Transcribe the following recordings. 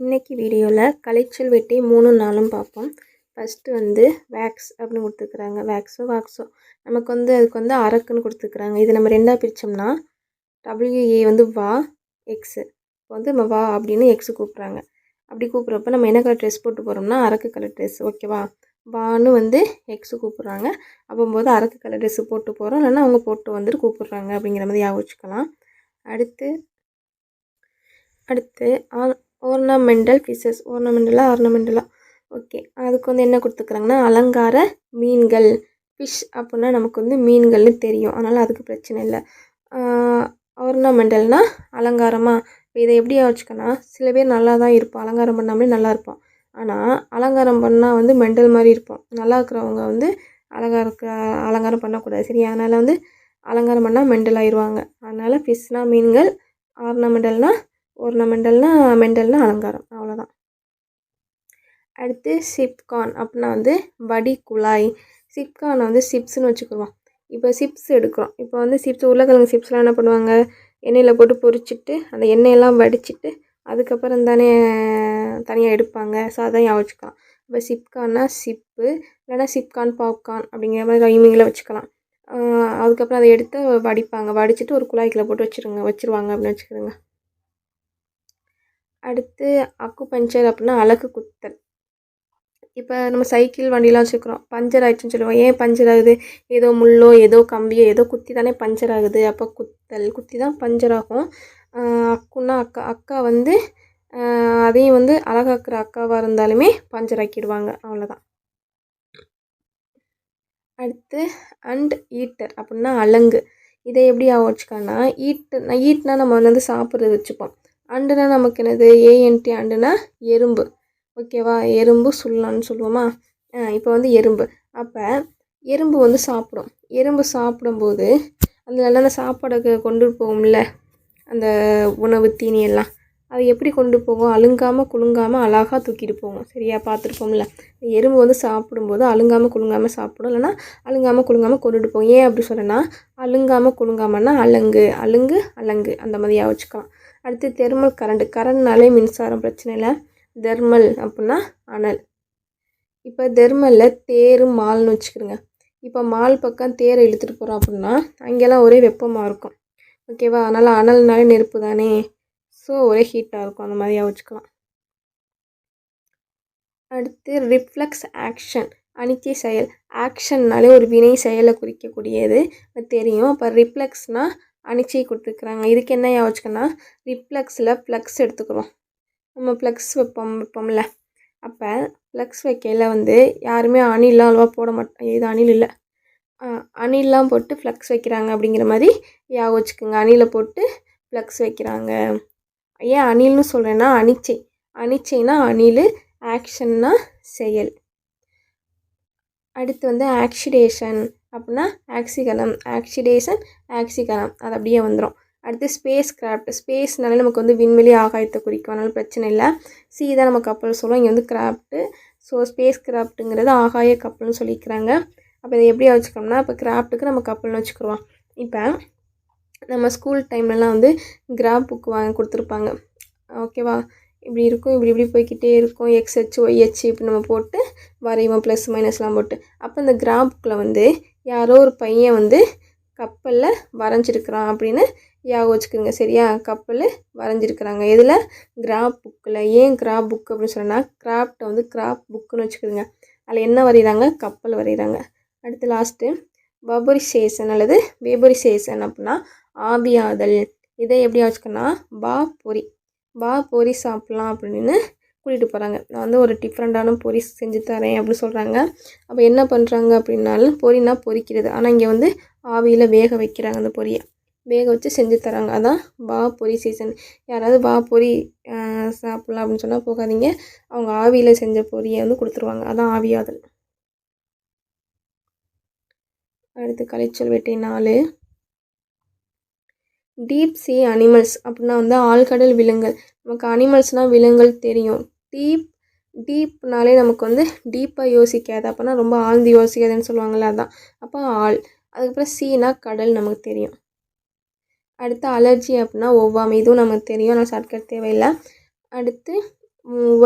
இன்றைக்கி வீடியோவில் கலைச்சல் வெட்டி மூணு நாளும் பார்ப்போம் ஃபஸ்ட்டு வந்து வேக்ஸ் அப்படின்னு கொடுத்துருக்குறாங்க. வேக்ஸோ வாக்ஸோ நமக்கு வந்து அதுக்கு வந்து அரக்குன்னு கொடுத்துருக்குறாங்க. இது நம்ம ரெண்டாக பிரித்தோம்னா டபிள்யூஏ வந்து வா எக்ஸு இப்போ வந்து நம்ம வா அப்படின்னு எக்ஸு கூப்பிட்றாங்க. அப்படி கூப்பிட்றப்ப நம்ம என்ன கலர் ட்ரெஸ் போட்டு போகிறோம்னா அரக்கு கலர் ட்ரெஸ் ஓகேவா வான்னு வந்து எக்ஸு கூப்பிட்றாங்க. அப்போம்போது அரக்கு கலர் ட்ரெஸ்ஸு போட்டு போகிறோம் இல்லைன்னா அவங்க போட்டு வந்துட்டு கூப்பிட்றாங்க அப்படிங்கிற மாதிரி ஞாபகம் வச்சுக்கலாம். அடுத்து அடுத்து ஓர்னமெண்டல் ஃபிஷஸ் ஓர்னமெண்டலாக ஆர்னமெண்டலாக ஓகே அதுக்கு வந்து என்ன கொடுத்துக்குறாங்கன்னா அலங்கார மீன்கள். ஃபிஷ் அப்புடின்னா நமக்கு வந்து மீன்கள்னு தெரியும். அதனால் அதுக்கு பிரச்சனை இல்லை. ஓர்னமெண்டல்னால் அலங்காரமாக இதை எப்படி வச்சுக்கன்னா சில பேர் நல்லா தான் இருப்போம். அலங்காரம் பண்ணாமலே நல்லா இருப்போம். ஆனால் அலங்காரம் பண்ணால் வந்து மெண்டல் மாதிரி இருப்போம். நல்லா இருக்கிறவங்க வந்து அலங்காரக்க அலங்காரம் பண்ணக்கூடாது. சரியா அதனால் வந்து அலங்காரம் பண்ணால் மெண்டல் ஆயிடுவாங்க அதனால் ஃபிஷ்னால் மீன்கள் ஆர்னமெண்டல்னால் ஓர்னமெண்டல்னால் மெண்டல்னால் அலங்காரம். அவ்வளோதான் அடுத்து சிப்கான் அப்படின்னா வந்து வடி குழாய். சிப்கானை வந்து சிப்ஸ்னு வச்சுக்குவோம் இப்போ சிப்ஸ் எடுக்கிறோம். இப்போ வந்து சிப்ஸ் உருளைக்கிழங்கு சிப்ஸ்லாம் என்ன பண்ணுவாங்க? எண்ணெயில் போட்டு பொரிச்சிட்டு அந்த எண்ணெயெல்லாம் வடிச்சிட்டு அதுக்கப்புறம் தானே தனியாக எடுப்பாங்க. ஸோ அதான் வச்சுக்கலாம். இப்போ சிப்கான்னா சிப்பு இல்லைனா சிப்கான் பாப்கார்ன் அப்படிங்கிற மாதிரி ரைமிங்கில் வச்சுக்கலாம். அதுக்கப்புறம் அதை எடுத்து வடிப்பாங்க. வடிச்சிட்டு ஒரு குழாய்க்குள்ள போட்டு வச்சுருங்க வச்சுருவாங்க அப்படின்னு வச்சுக்கிறோங்க. அடுத்து அக்கு பஞ்சர் அப்படின்னா அழகு குத்தல். இப்போ நம்ம சைக்கிள் வண்டிலாம் வச்சுருக்குறோம். பஞ்சர் ஆகிடுச்சுன்னு சொல்லுவோம் ஏன் பஞ்சர் ஆகுது? ஏதோ முள்ளோ ஏதோ கம்பியோ ஏதோ குத்தி தானே பஞ்சர் ஆகுது. அப்போ குத்தல் குத்தி தான் பஞ்சர் ஆகும் அக்குன்னா அக்கா அக்கா வந்து அதையும் வந்து அழகாக்குற அக்காவாக இருந்தாலுமே பஞ்சர் ஆக்கிடுவாங்க. அவ்வளோதான் அடுத்து அண்ட் ஈட்டர் அப்படின்னா அலங்கு. இதை எப்படி வச்சுக்கோன்னா ஈட்டு ஈட்னா நம்ம வந்து சாப்பிட்றது வச்சுப்போம். அண்டுனா நமக்கு என்னது? ஏஎன்டி அண்டுனா எறும்பு. ஓகேவா? எறும்பு சுல்லான்னு சொல்லுவோமா? இப்போ வந்து எறும்பு. அப்போ எறும்பு வந்து சாப்பிடும். எறும்பு சாப்பிடும்போது அதில் அந்த சாப்பாடை கொண்டு போகும்ல? அந்த உணவு தீனி எல்லாம். அது எப்படி கொண்டு போகும்? அழுங்காமல் குலுங்காமல் அழகாக தூக்கிட்டு போகும். சரியா பார்த்துருப்போம்ல? எறும்பு வந்து சாப்பிடும்போது அழுங்காமல் குலுங்காமல் சாப்பிடும். இல்லைனா அழுங்காமல் குலுங்காமல் கொண்டுட்டு போகும். ஏன் அப்படி சொல்கிறேன்னா அழுங்காமல் குலுங்காமன்னா அலங்கு அலுங்கு அலங்கு. அந்த மாதிரியாக வச்சுக்கலாம். அடுத்து தெர்மல் கரண்ட் கரண்ட்னாலே மின்சாரம் பிரச்சனை இல்லை. தெர்மல் அப்படின்னா அனல். இப்போ தெர்மலில் தேர் மால்னு வச்சுக்கிறோங்க இப்போ மால் பக்கம் தேரை இழுத்துட்டு போகிறோம் அப்படின்னா அங்கெல்லாம் ஒரே வெப்பமாக இருக்கும். ஓகேவா அதனால் அனல்னாலே நெருப்பு தானே? ஸோ ஒரே ஹீட்டாக இருக்கும். அந்த மாதிரியாக வச்சுக்கலாம் அடுத்து ரிஃப்ளெக்ஸ் ஆக்ஷன் அனிச்சை செயல். ஆக்ஷன்னாலே ஒரு வினை செயலை குறிக்கக்கூடியது. தெரியும். அப்போ ரிஃப்ளெக்ஸ்னால் அணிச்சி கொடுத்துருக்குறாங்க. இதுக்கு என்ன வச்சுக்கோன்னா ரிப்ளக்ஸில் ப்ளக்ஸ் எடுத்துக்கிறோம். நம்ம ப்ளக்ஸ் வைப்போம் வைப்போம்ல. அப்போ ப்ளக்ஸ் வைக்கையில் வந்து யாருமே அணிலாம் அவ்வளோவா போட மாட்டோம் இது அணில் இல்லை. அணிலாம் போட்டு ஃப்ளக்ஸ் வைக்கிறாங்க அப்படிங்கிற மாதிரி யா வச்சுக்கோங்க அணிலை போட்டு ஃப்ளக்ஸ் வைக்கிறாங்க. ஏன் அணில்னு சொல்கிறேன்னா அணிச்சை. அணிச்சைனா அணில் ஆக்ஷன்னா செயல். அடுத்து வந்து ஆக்சிடேஷன் அப்படின்னா ஆக்சிகனம் ஆக்சிடேஷன் ஆக்சிகனம். அது அப்படியே வந்துடும் அடுத்து ஸ்பேஸ் கிராஃப்ட் ஸ்பேஸ்னாலே நமக்கு வந்து விண்வெளி ஆகாயத்தை குறிக்கும். அதனால பிரச்சனை இல்லை. சி தான் நம்ம கப்பல் சொல்லுவோம். இங்கே வந்து கிராஃப்ட்டு ஸோ ஸ்பேஸ் கிராஃப்ட்டுங்கிறது ஆகாய கப்பல்னு சொல்லிக்கிறாங்க. அப்போ இதை எப்படி வச்சுக்கணும்னா இப்போ கிராஃப்ட்டுக்கு நம்ம கப்பல்னு வச்சுக்கிறோம். இப்போ நம்ம ஸ்கூல் டைம்லலாம் வந்து கிராஃப்ட் புக் வாங்கி கொடுத்துருப்பாங்க. ஓகேவா இப்படி இருக்கும் இப்படி இப்படி போய்கிட்டே இருக்கும். எக்ஸ் ஹெச் ஒய் ஹெச் இப்படி நம்ம போட்டு வரைவோம். ப்ளஸ் மைனஸ்லாம் போட்டு. அப்போ இந்த கிராஃப் புக்கில் வந்து யாரோ ஒரு பையன் வந்து கப்பலில் வரைஞ்சிருக்கிறான் அப்படின்னு ஞாபகம் வச்சுக்கோங்க. சரியா? கப்பல் வரைஞ்சிருக்கிறாங்க. எதில்? கிராப் புக்கில் ஏன் கிராப் புக் அப்படின்னு சொன்னால் கிராஃப்டை வந்து கிராப் புக்குன்னு வச்சுக்கோங்க. அதில் என்ன வரைகிறாங்க கப்பல் வரைகிறாங்க அடுத்து லாஸ்ட்டு வபரிசேஷன் அல்லது வேபரிசேஷன் அப்படின்னா ஆவியாதல். இதை எப்படி வச்சுக்கோன்னா பா பொரி. பா பொரி சாப்பிட்லாம் அப்படின்னு கூட்டிகிட்டு போகிறாங்க நான் வந்து ஒரு டிஃப்ரெண்ட்டான பொரி செஞ்சு தரேன் அப்படின்னு சொல்கிறாங்க அப்போ என்ன பண்ணுறாங்க அப்படின்னாலும் பொரினா பொரிக்கிறது ஆனால் இங்கே வந்து ஆவியில் வேக வைக்கிறாங்க அந்த பொரியை வேக வச்சு செஞ்சு தராங்க. அதான் வா பொரி சீசன் யாராவது வா பொரி சாப்பிட்லாம் அப்படின்னு சொன்னால் போகாதீங்க. அவங்க ஆவியில் செஞ்ச பொரியை வந்து கொடுத்துருவாங்க. அதான் ஆவியாதல் அடுத்து கலைச்சல் வேட்டை நாலு. டீப் சி அனிமல்ஸ் அப்படின்னா வந்து ஆழ்கடல் விலங்குகள். நமக்கு அனிமல்ஸ்னால் விலங்குகள் தெரியும். டீப் டீப்னாலே நமக்கு வந்து டீப்பாக யோசிக்காது. அப்போனா ரொம்ப ஆழ்ந்து யோசிக்காதுன்னு சொல்லுவாங்கள்ல அதான். அப்போ ஆள் அதுக்கப்புறம் சீனா கடல் நமக்கு தெரியும். அடுத்து அலர்ஜி அப்படின்னா ஒவ்வாமை இதுவும் நமக்கு தெரியும். நான் ஷார்ட்கட் தேவையில்லை. அடுத்து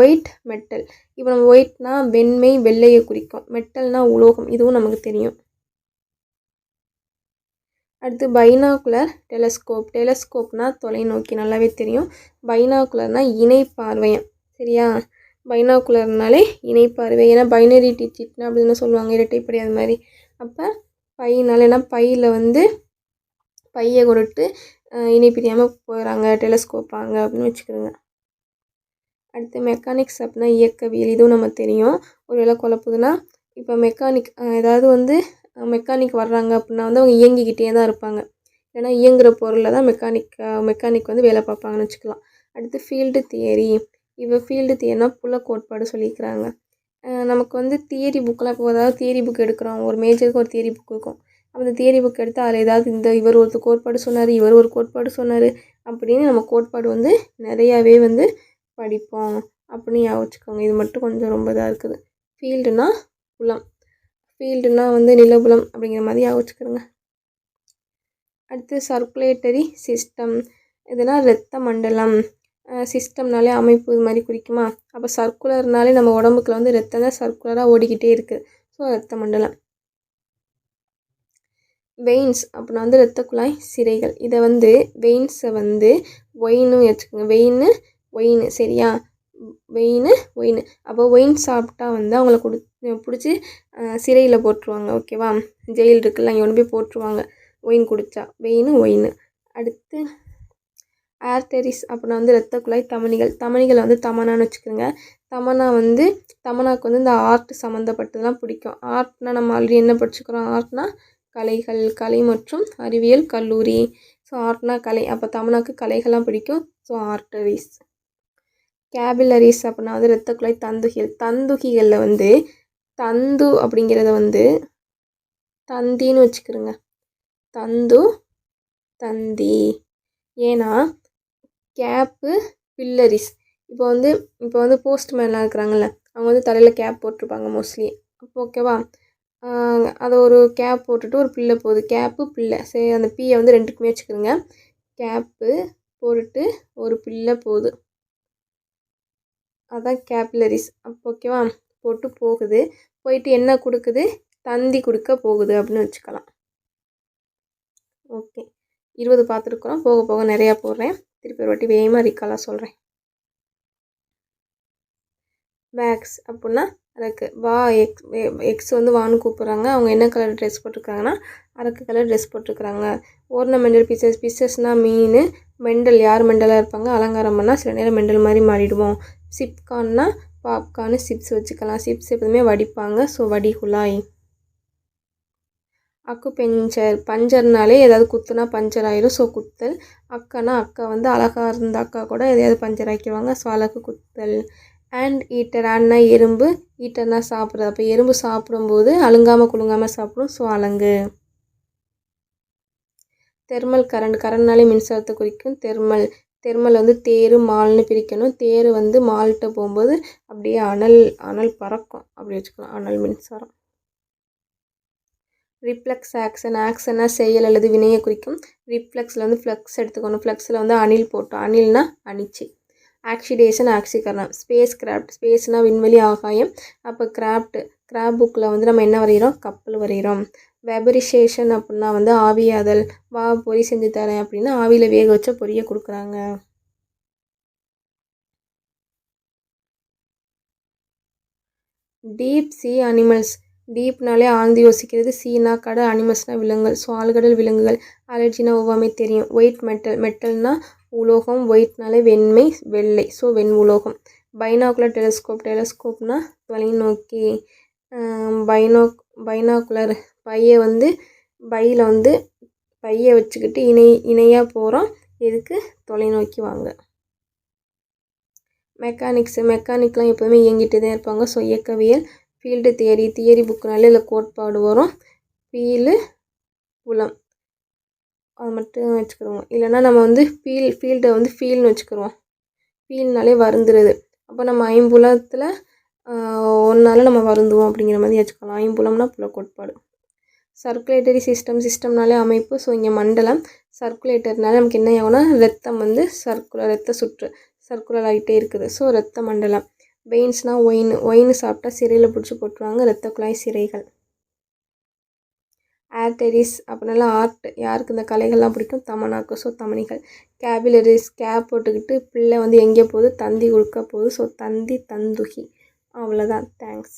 ஒயிட் மெட்டல் இப்போ நம்ம ஒயிட்னா வெண்மை வெள்ளையை குறிக்கும். மெட்டல்னா உலோகம் இதுவும் நமக்கு தெரியும். அடுத்து பைனாகுலர் டெலஸ்கோப் டெலஸ்கோப்னால் தொலைநோக்கி நல்லாவே தெரியும். பைனாகுலர்னால் இணை பார்வையம் சரியா? பைனாகுலர்னாலே இணைப்பார்வை. ஏன்னா பைனரி டிஜிட்னா அப்படின்னு சொல்லுவாங்க இரட்டைப்படி அது மாதிரி. அப்போ பையனால ஏன்னா பையில் வந்து பையை கொடுத்து இணைப்பிரியாமல் போகிறாங்க டெலஸ்கோப்பாங்க அப்படின்னு வச்சுக்கிறோங்க அடுத்து மெக்கானிக்ஸ் அப்படின்னா இயக்கவியல். இதுவும் நம்ம தெரியும். ஒரு வேளை குழப்புதுன்னா இப்போ மெக்கானிக் ஏதாவது வந்து மெக்கானிக் வர்றாங்க அப்படின்னா வந்து அவங்க இயங்கிக்கிட்டே தான் இருப்பாங்க. ஏன்னா இயங்குகிற பொருளில் தான் மெக்கானிக் மெக்கானிக் வந்து வேலை பார்ப்பாங்கன்னு வச்சுக்கலாம். அடுத்து ஃபீல்டு தியரி இப்போ ஃபீல்டு தியரினா புல கோட்பாடு சொல்லியிருக்கிறாங்க நமக்கு வந்து தியரி புக்கெலாம் இப்போ ஏதாவது தியரி புக் எடுக்கிறோம். ஒரு மேஜருக்கு ஒரு தியரி புக் இருக்கும். அப்போ அந்த தியரி புக் எடுத்து அதில் ஏதாவது இந்த இவர் ஒருத்தர் கோட்பாடு சொன்னார் இவர் ஒரு கோட்பாடு சொன்னார் அப்படின்னு நம்ம கோட்பாடு வந்து நிறையாவே வந்து படிப்போம். அப்படின்னு யோசிச்சுக்கோங்க. இது மட்டும் கொஞ்சம் ரொம்ப இதாக இருக்குது. ஃபீல்டுனா புலம். ஃபீல்டுனா வந்து நிலபுலம் அப்படிங்கிற மாதிரி யோசிச்சுக்கிறோங்க அடுத்து சர்க்குலேட்டரி சிஸ்டம் இதுனா இரத்த மண்டலம். சிஸ்டம்னாலே அமைப்பு இது மாதிரி குறிக்குமா? அப்போ சர்க்குலர்னாலே நம்ம உடம்புக்குள்ள வந்து ரத்தம் தான் சர்க்குலராக ஓடிக்கிட்டே இருக்குது ஸோ ரத்த மண்டலம். வெயின்ஸ் அப்படின்னா வந்து ரத்த குழாய் சிறைகள் இதை வந்து வெயின்ஸை வந்து ஒயின்னு வச்சுக்கோங்க. வெயின்னு ஒயின் சரியா? வெயின் ஒயின் அப்போ ஒயின் சாப்பிட்டா வந்து அவங்கள கொடு பிடிச்சி சிறையில் போட்டுருவாங்க. ஓகேவா ஜெயில் இருக்குல்ல அங்கே ஒன்று போய் போட்டுருவாங்க ஒயின் குடித்தா வெயின் ஒயின் அடுத்து ஆர்டரிஸ் அப்படின்னா வந்து ரத்த குழாய் தமனிகள். தமனிகளை வந்து தமனான்னு வச்சுக்கோங்க. தமனா வந்து தமனாக்கு வந்து இந்த ஆர்ட் சம்மந்தப்பட்டதெல்லாம் பிடிக்கும். ஆர்ட்னா நம்ம ஆல்ரெடி என்ன படிச்சுக்கிறோம்? ஆர்ட்னா கலைகள் கலை மற்றும் அறிவியல் கல்லூரி. ஸோ ஆர்ட்னா கலை. அப்போ தமனாக்கு கலைகள்லாம் பிடிக்கும். ஸோ ஆர்டரிஸ் கேபிலரிஸ் அப்படின்னா வந்து ரத்த குழாய் தந்துகிகள். தந்துகிகளில் வந்து தந்து அப்படிங்கிறத வந்து தந்தின்னு வச்சுக்கிறோங்க. தந்து தந்தி. ஏன்னா கேப்பு பில்லரிஸ். இப்போ வந்து இப்போ வந்து போஸ்ட்மேன்லாம் இருக்கிறாங்கல்ல அவங்க வந்து தலையில் கேப் போட்டிருப்பாங்க மோஸ்ட்லி. அப்போ ஓகேவா? அதை ஒரு கேப் போட்டுட்டு ஒரு பில்லை போகுது கேப்பு பில்லை. சரி அந்த பீயை வந்து ரெண்டுக்குமே வச்சுக்கிறோங்க கேப்பு போட்டுட்டு ஒரு பில்லை போகுது அதான் கேப்லரிஸ் அப்போ ஓகேவா? போட்டு போகுது. போயிட்டு என்ன கொடுக்குது? தந்தி கொடுக்க போகுது அப்படின்னு வச்சுக்கலாம். ஓகே. இருபது பார்த்துருக்குறோம். போக போக நிறையா போடுறேன். திருப்பி ஒரு வாட்டி வேகமாக ரிக்காலாக சொல்கிறேன் பேக்ஸ் அப்படின்னா அரக்கு. வா எக்ஸ் எக்ஸ் வந்து வான்னு கூப்பிட்றாங்க அவங்க என்ன கலர் ட்ரெஸ் போட்டிருக்காங்கன்னா அரக்கு கலர் ட்ரெஸ் போட்டிருக்கிறாங்க. ஓர்னமெண்டல் பீசஸ் பீசஸ்னால் மீன் மெண்டல். யார் மெண்டலாக இருப்பாங்க? அலங்காரம் பண்ணால் சில நேரம் மெண்டல் மாதிரி மாறிடுவோம். சிப்கார்ன்னா பாப்கார்னு சிப்ஸ் வச்சுக்கலாம். சிப்ஸ் எப்போதுமே வடிப்பாங்க. ஸோ வடிகுழாய். அக்கு பெஞ்சர் பஞ்சர்னாலே ஏதாவது குத்துனா பஞ்சர் ஆயிரும் ஸோ குத்தல். அக்கானா அக்கா வந்து அழகாக இருந்த அக்கா கூட எதையாவது பஞ்சர் ஆக்கிடுவாங்க ஸோ அழகு குத்தல். அண்ட் ஈட்டர் அண்ணா எறும்பு ஈட்டர்னா சாப்பிட்றது. அப்போ எறும்பு சாப்பிடும்போது அழுங்காமல் குலுங்காமல் சாப்பிடும். ஸோ அலங்கு தெர்மல் கரண்ட் கரண்ட்னாலே மின்சாரத்தை குறிக்கும். தெர்மல். தெர்மல் வந்து தேர் மால்னு பிரிக்கணும். தேர் வந்து மால்கிட்ட போகும்போது அப்படியே அனல் அனல் பறக்கும். அப்படி வச்சுக்கலாம். அனல் மின்சாரம். ரிஃப்ளெக்ஸ் ஆக்ஷன் ஆக்ஷன்னா செயல் அல்லது வினையை குறிக்கும். ரிஃப்ளெக்ஸில் வந்து ஃப்ளக்ஸ் எடுத்துக்கணும். ஃப்ளக்ஸில் வந்து அணில் போட்டோம். அணில்னா அணிச்சு. ஆக்சிடேஷன் ஆக்சிகரணம் ஸ்பேஸ் கிராஃப்ட் ஸ்பேஸ்னால் விண்வெளி ஆகாயம். அப்போ கிராஃப்ட் கிராப் புக்கில் வந்து நம்ம என்ன வரைகிறோம் கப்பல் வரைகிறோம் வெபரிசேஷன் அப்படின்னா வந்து ஆவியாதல் வா பொரி செஞ்சு தரேன் அப்படின்னா ஆவியில் வேக வச்ச பொரியை கொடுக்குறாங்க. டீப் சி அனிமல்ஸ் டீப்னாலே ஆழ்ந்து யோசிக்கிறது. சீனா கடல் அனிமல்ஸ்னால் விலங்குகள் ஸோ ஆழ்கடல் விலங்குகள் அலர்ஜினா ஒவ்வாமை தெரியும். ஒயிட் மெட்டல் மெட்டல்னா உலோகம் ஒயிட்னாலே வெண்மை வெள்ளை. ஸோ வெண் உலோகம். பைனாகுலர் டெலஸ்கோப் டெலஸ்கோப்னா தொலைநோக்கி பைனோ பைனாகுலர் பையை வந்து பையில் வந்து பையை வச்சுக்கிட்டு இணை இணையாக போகிறோம் எதுக்கு? தொலைநோக்கி வாங்க. மெக்கானிக்ஸு மெக்கானிக்லாம் எப்போதுமே இயங்கிட்டு தான் இருப்பாங்க. ஸோ இயக்கவியல் ஃபீல்டு தியரி தியரி புக்குனாலே இதில் கோட்பாடு வரும். ஃபீலு புலம். அது மட்டும் வச்சுக்கிடுவோம். இல்லைன்னா நம்ம வந்து ஃபீல் ஃபீல்டை வந்து ஃபீல்னு வச்சுக்கிடுவோம். ஃபீல்னாலே வருந்துருது அப்போ நம்ம ஐம்புலத்தில் ஒன்றால் நம்ம வருந்துவோம் அப்படிங்கிற மாதிரி வச்சுக்கலாம். ஐம்புலம்னா புல கோட்பாடு சர்க்குலேட்டரி சிஸ்டம் சிஸ்டம்னாலே அமைப்பு. ஸோ இங்கே மண்டலம். சர்க்குலேட்டர்னால நமக்கு என்ன ஆகும்னா ரத்தம் வந்து சர்க்குலர் ரத்த சுற்று சர்க்குலர் ஆகிட்டே இருக்குது. ஸோ ரத்த மண்டலம். வெயின்ஸ்னால் ஒயின் ஒயின் சாப்பிட்டா சிறையில் பிடிச்சி போட்டுருவாங்க ரத்த குழாய் சிறைகள் ஆர்டரிஸ் அப்படின்னால ஆர்ட் யாருக்கு இந்த கலைகள்லாம் பிடிக்கும்? தமனாக்கு ஸோ தமனிகள் கேபிலரிஸ் கேப் போட்டுக்கிட்டு பிள்ளை வந்து எங்கே போகுது? தந்தி கொடுக்க போகுது. ஸோ தந்தி தந்துகி. அவ்வளோதான் தேங்க்ஸ்